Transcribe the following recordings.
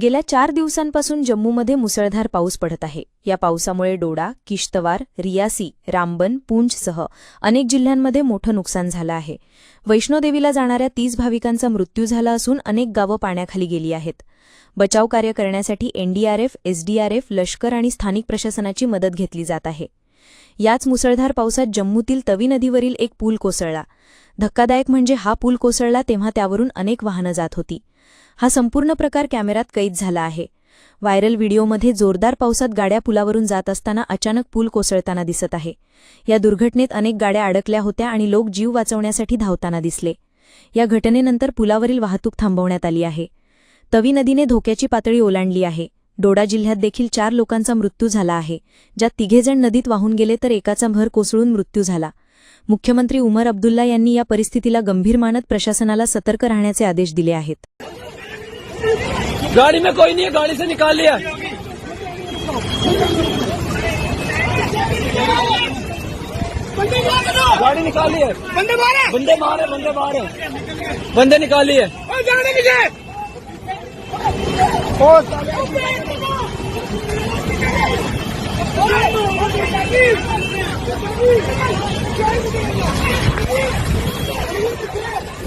गेल्या चार दिवसांपासून जम्मूमध्ये मुसळधार पाऊस पडत आहे. या पावसामुळे डोडा किश्तवार रियासी रामबन पूंछसह अनेक जिल्ह्यांमध्ये मोठं नुकसान झालं आहे. वैष्णोदेवीला जाणाऱ्या तीस भाविकांचा मृत्यू झाला असून अनेक गावं पाण्याखाली गेली आहेत. बचाव कार्य करण्यासाठी एनडीआरएफ एसडीआरएफ लष्कर आणि स्थानिक प्रशासनाची मदत घेतली जात आहे. याच मुसळधार पावसात जम्मूतील तवी नदीवरील एक पूल कोसळला. धक्कादायक म्हणजे हा पूल कोसळला तेव्हा त्यावरून अनेक वाहनं जात होती. हा संपूर्ण प्रकार कॅमेऱ्यात कैद झाला आहे. व्हायरल व्हिडिओमध्ये जोरदार पावसात गाड्या पुलावरून जात असताना अचानक पूल कोसळताना दिसत आहे. या दुर्घटनेत अनेक गाड्या अडकल्या होत्या आणि लोक जीव वाचवण्यासाठी धावताना दिसले. या घटनेनंतर पुलावरील वाहतूक थांबवण्यात आली आहे. तवी नदीने धोक्याची पातळी ओलांडली आहे. डोडा जिल्ह्यात देखील चार लोकांचा मृत्यू झाला आहे. ज्यात तिघेजण नदीत वाहून गेले तर एकाचा भर कोसळून मृत्यू झाला. मुख्यमंत्री उमर अब्दुल्ला यांनी या परिस्थितीला गंभीर मानत प्रशासनाला सतर्क राहण्याचे आदेश दिले आहेत. गाड़ी में कोई नहीं है गाड़ी से निकाल लिया। गाड़ी निकाल ली है। बंदे मारे। बंदे मारे बंदे मारे। बंदे निकाल लिए।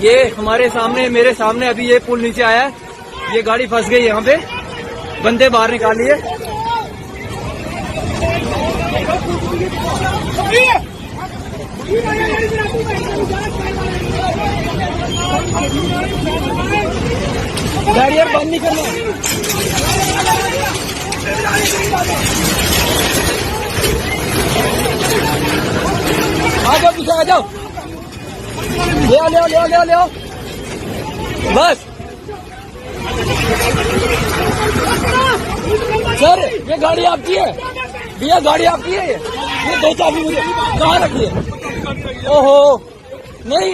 ये हमारे सामने मेरे सामने अभी ये पुल नीचे आया है। ये गाड़ी फंस गई यहाँ पे। बंदे बाहर निकाल बैरियर बंद नहीं करना। आ जाओ पीछे, आ जाओ। ले आओ ले आओ ले आओ ले आओ ले आओ। बस। सर, ये गाड़ी आपकी है। भैया, गाड़ी आपकी है ये? ये दो चाबी मुझे। कहाँ रखी है? ओहो। नहीं।